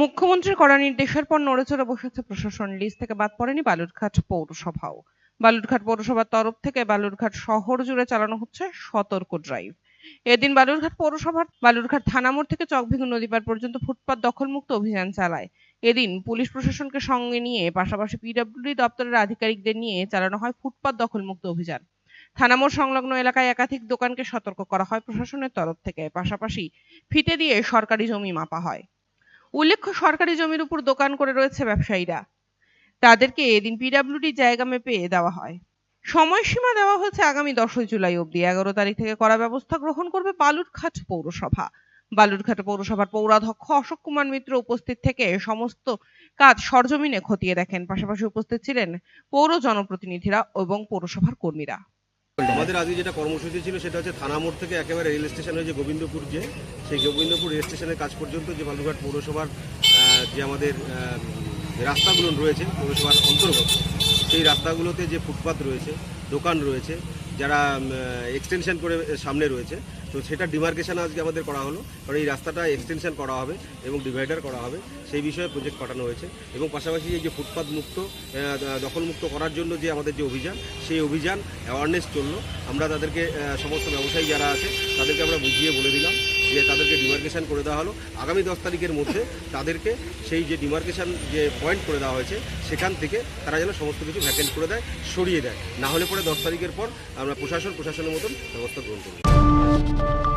মুখ্যমন্ত্রীর কড়া নির্দেশের পর নড়েচড়ে বসেছে প্রশাসন। লিস্ট থেকে বাদ পড়েনি বালুরঘাট পৌরসভাও। বালুরঘাট পৌরসভার তরফ থেকে বালুরঘাট শহর জুড়ে চালানো হচ্ছে সতর্ক ড্রাইভ। এদিন বালুরঘাট পৌরসভার বালুরঘাট থানামোড় থেকে চকভিগু নদী পার পর্যন্ত ফুটপাত দখলমুক্ত অভিযান চালায়। এদিন পুলিশ প্রশাসনকে সঙ্গে নিয়ে পাশাপাশি পিডব্লিউডি দপ্তরের আধিকারিকদের নিয়ে চালানো হয় ফুটপাত দখলমুক্ত অভিযান। থানামোড় সংলগ্ন এলাকায় একাধিক দোকানকে সতর্ক করা হয় প্রশাসনের তরফ থেকে। পাশাপাশি ফিতে দিয়ে সরকারি জমি মাপা হয়। উল্লেখ্য, সরকারি জমির উপর দোকান করে রয়েছে ব্যবসায়ীরা। তাদেরকে এদিন পিডব্লিউডি জায়গা মেপে দেওয়া হয়। সময়সীমা দেওয়া হচ্ছে আগামী দশই জুলাই অবধি। এগারো তারিখ থেকে করা ব্যবস্থা গ্রহণ করবে বালুরঘাট পৌরসভা। বালুরঘাট পৌরসভার পৌরাধ্যক্ষ অশোক কুমার মিত্র উপস্থিত থেকে সমস্ত কাজ সরজমিনে খতিয়ে দেখেন। পাশাপাশি উপস্থিত ছিলেন পৌর জনপ্রতিনিধিরা এবং পৌরসভার কর্মীরা। আমাদের আজকে যেটা কর্মসূচি ছিল সেটা হচ্ছে থানা মোড় থেকে একেবারে রেল স্টেশন যে গোবিন্দপুর যে, সেই গোবিন্দপুর রেল স্টেশনের কাজ পর্যন্ত যে বালুরঘাট পৌরসভার যে আমাদের রাস্তাগুলো রয়েছে পৌরসভার অন্তর্গত, সেই রাস্তাগুলোতে যে ফুটপাত রয়েছে, দোকান রয়েছে যারা এক্সটেনশন করে সামনে রয়েছে। তো সেটা ডিমার্কেশন আজকে আমাদের করা হলো। কারণ এই রাস্তাটা এক্সটেনশন করা হবে এবং ডিভাইডার করা হবে। সেই বিষয়ে প্রজেক্ট পাঠানো হয়েছে। এবং পাশাপাশি এই যে ফুটপাত মুক্ত দখলমুক্ত করার জন্য যে আমাদের যে অভিযান, সেই অভিযান অ্যাওয়ারনেস চলল। আমরা তাদেরকে সমস্ত ব্যবসায়ী যারা আছে, তাদেরকে আমরা বুঝিয়ে বলে দিলাম। যে তাদেরকে ডিমার্কেশন করে দেওয়া হলো। আগামী দশ তারিখের মধ্যে তাদেরকে সেই যে ডিমার্কেশন যে পয়েন্ট করে দেওয়া হয়েছে, সেখান থেকে তারা যেন সমস্ত কিছু ভ্যাকেন্ট করে দেয়, সরিয়ে দেয়। না হলে পরে দশ তারিখের পর আমরা প্রশাসন, প্রশাসনের মতন ব্যবস্থা গ্রহণ করব।